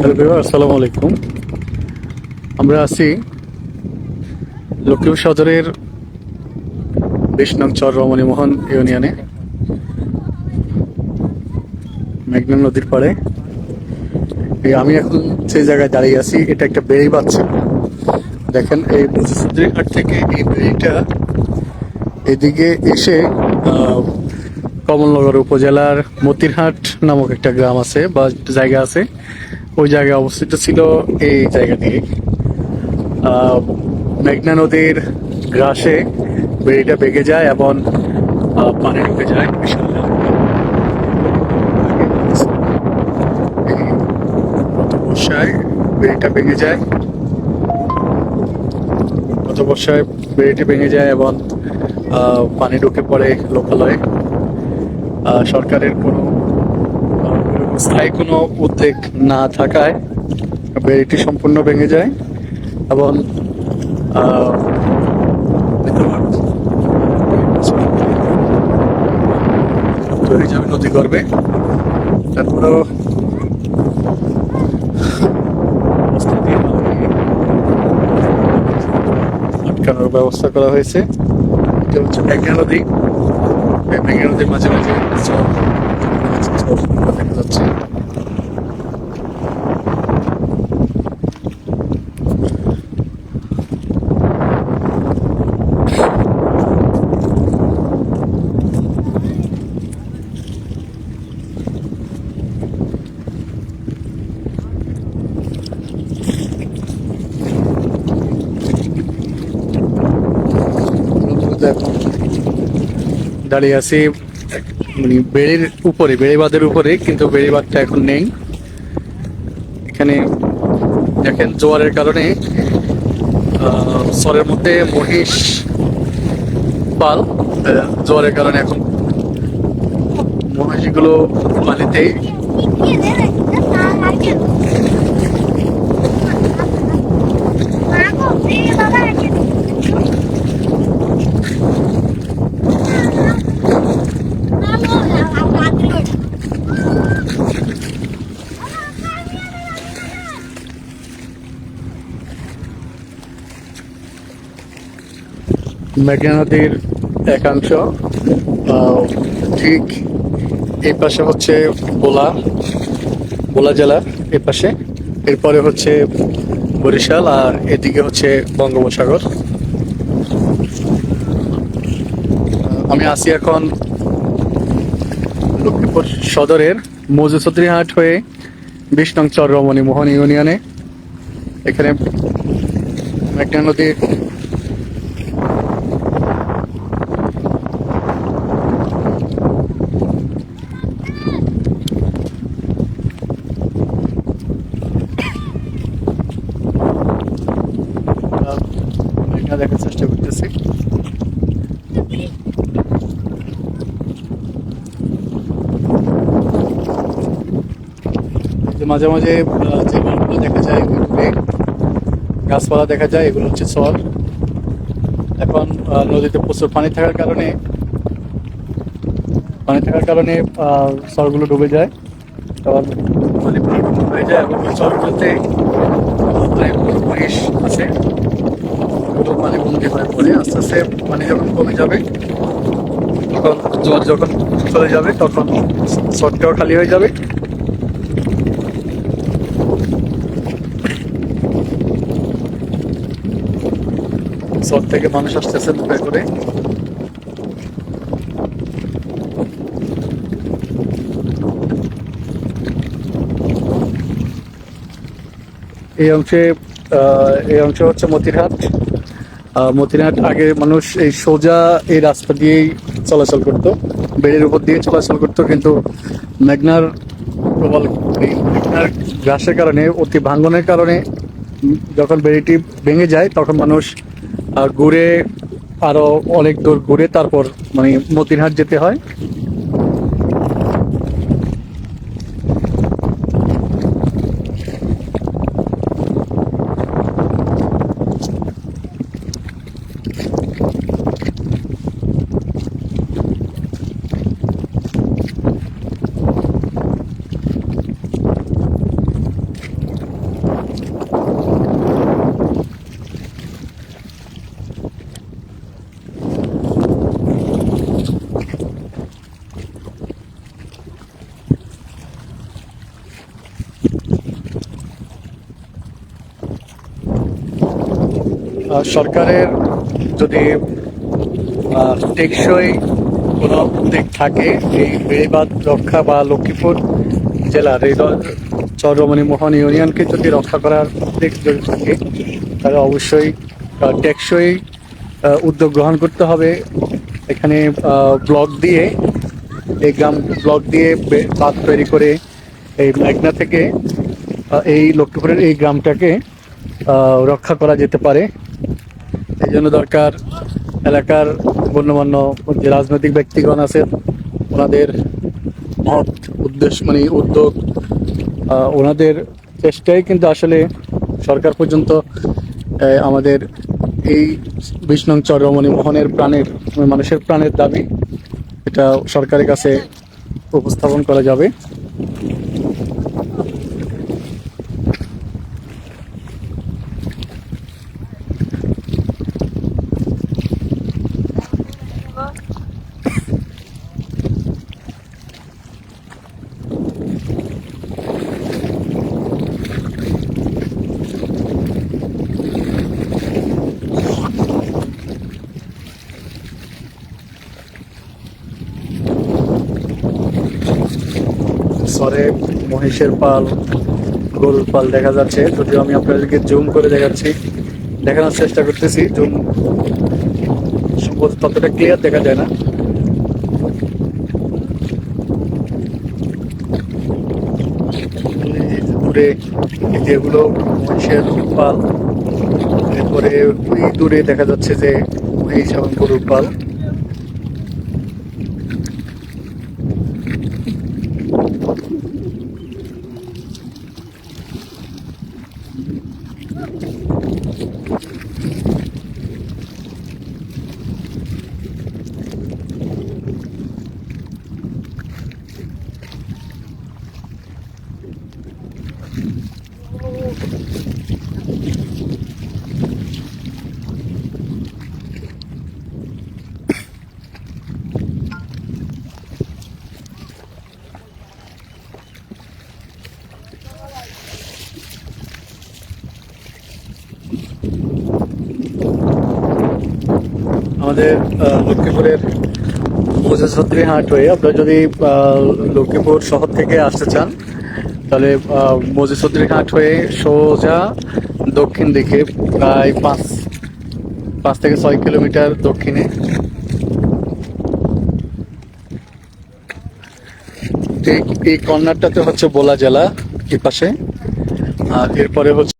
আসসালামু আলাইকুম আমরা আছি লক্ষ্মীপুর সদরের বিশ নং চর রমণীমোহন ইউনিয়নে, মেঘনা নদীর পাড়ে। এই আমি এখন যে জায়গায় দাঁড়িয়ে আছি, এটা একটা বেড়ি বাচ্চা। দেখেন, এই হাট থেকে এই বেড়িটা এদিকে এসে কমলনগর উপজেলার মতিরহাট নামক একটা গ্রাম আছে বা জায়গা আছে। ওই জায়গায় অবস্থিত ছিল এই জায়গাটি। মেঘনা নদীর গ্রাসে বেড়িটা বেগে যায় এবং পানি ঢুকে যায় বিশাল। গত বর্ষায় বেড়িটা ভেঙে যায়। গত বর্ষায় বেড়িটি ভেঙে যায় এবং পানি ঢুকে পড়ে লোকালয়ে। সরকারের কোনো স্থায়ী কোনো উদ্বেগ না থাকায় বেড়িটি সম্পূর্ণ ভেঙে যায় এবং নদী গর্বে। তারপরেও আটকানোর ব্যবস্থা করা হয়েছে। এটা হচ্ছে মেঘনা নদী। মেঘনা নদীর মাঝে মাঝে জল দেখা যাচ্ছে দাঁড়িয়ে আছি মানে বেড়ের উপরে বেড়িবাঁধের উপরে, কিন্তু বেড়িবাঁধটা এখন নেই। এখানে দেখেন, জোয়ারের কারণে সরের মধ্যে মহিষ, পাল, জোয়ারের কারণে এখন মহিষগুলো পানিতেই মেঘনা নদীর একাংশ ঠিক এই পাশে হচ্ছে বোলা বোলা জেলা এই পাশে। এরপরে হচ্ছে বরিশাল আর এদিকে হচ্ছে বঙ্গোপসাগর। আমি আছি এখন লক্ষ্মীপুর সদরের মজুসদ্রিহাট হয়ে বিশ চর রমণী মোহন ইউনিয়নে। এখানে মেঘনা নদীর মেঘনা দেখার চেষ্টা করতেছি এই যে মাঝে মাঝে যে মাঠগুলো দেখা যায় ওইগুলো গাছপালা দেখা যায় এগুলো হচ্ছে চর এখন নদীতে প্রচুর পানি থাকার কারণে পানি থাকার কারণে চরগুলো ডুবে যায়। পরিবর্তন হয়ে যায় এবং ওই আহ, মহিষ আছে। ওগুলো পানি বন্দি হয়ে পড়ে আস্তে আস্তে পানি যখন কমে যাবে তখন জল যখন চলে যাবে তখন চরটাও খালি হয়ে যাবে। চর থেকে মানুষ আসতেছে নৌকা করে। এই অংশে এই অংশ হচ্ছে মতিরহাট। মতিরহাট আগে মানুষ এই সোজা এই রাস্তা দিয়েই চলাচল করত। বেড়ের উপর দিয়ে চলাচল করত, কিন্তু মেঘনার প্রবল এই মেঘনার গ্রাসের কারণে, অতি ভাঙ্গনের কারণে যখন বেড়িটি ভেঙে যায়, তখন মানুষ ঘুরে আরও অনেক দূর ঘুরে তারপর মানে মতিরহাট যেতে হয়। সরকারের যদি টেকসই কোনো উদ্যোগ থাকে, এই বেড়িবাঁধ রক্ষা বা লক্ষ্মীপুর জেলার এই চন্দ্রমণি মোহন ইউনিয়নকে যদি রক্ষা করার উদ্যোগ যদি থাকে, তাহলে অবশ্যই টেকসই উদ্যোগ গ্রহণ করতে হবে। এখানে ব্লক দিয়ে, এই গ্রাম ব্লক দিয়ে বাঁধ তৈরি করে এই মেঘনা থেকে এই লক্ষ্মীপুরের এই গ্রামটাকে রক্ষা করা যেতে পারে। জন্য দরকার। এলাকার গণ্যমান্য যে রাজনৈতিক ব্যক্তিগণ আছেন, ওনাদের মহৎ উদ্দেশ্য মানে উদ্যোগ ওনাদের চেষ্টাই কিন্তু আসলে সরকার পর্যন্ত আমাদের এই নং চরমণি মোহনের প্রাণের মানুষের প্রাণের দাবি, এটা সরকারের কাছে উপস্থাপন করা যাবে। সরে মহিষের পাল, গরুর পাল দেখা যাচ্ছে। যদিও আমি আপনাদেরকে জুম করে দেখাচ্ছি, দেখানোর চেষ্টা করতেছি। জুম সম্ভবত ততটা ক্লিয়ার দেখা যায় না। দূরে যেগুলো মহিষের পাল, এরপরে ওই দূরে দেখা যাচ্ছে যে মহিষ এবং গরুর পাল। あっ! আমাদের লক্ষ্মীপুরের মুজাসদ্রি হাট হয়ে আপনারা যদি লক্ষ্মীপুর শহর থেকে আসতে চান, তাহলে মজিসদ্রি হাট হয়ে সোজা দক্ষিণ দিকে, প্রায় পাঁচ পাঁচ থেকে ছয় কিলোমিটার দক্ষিণে। এই এই কর্নারটাতে হচ্ছে বোলা জেলা এই পাশে আর এরপরে হচ্ছে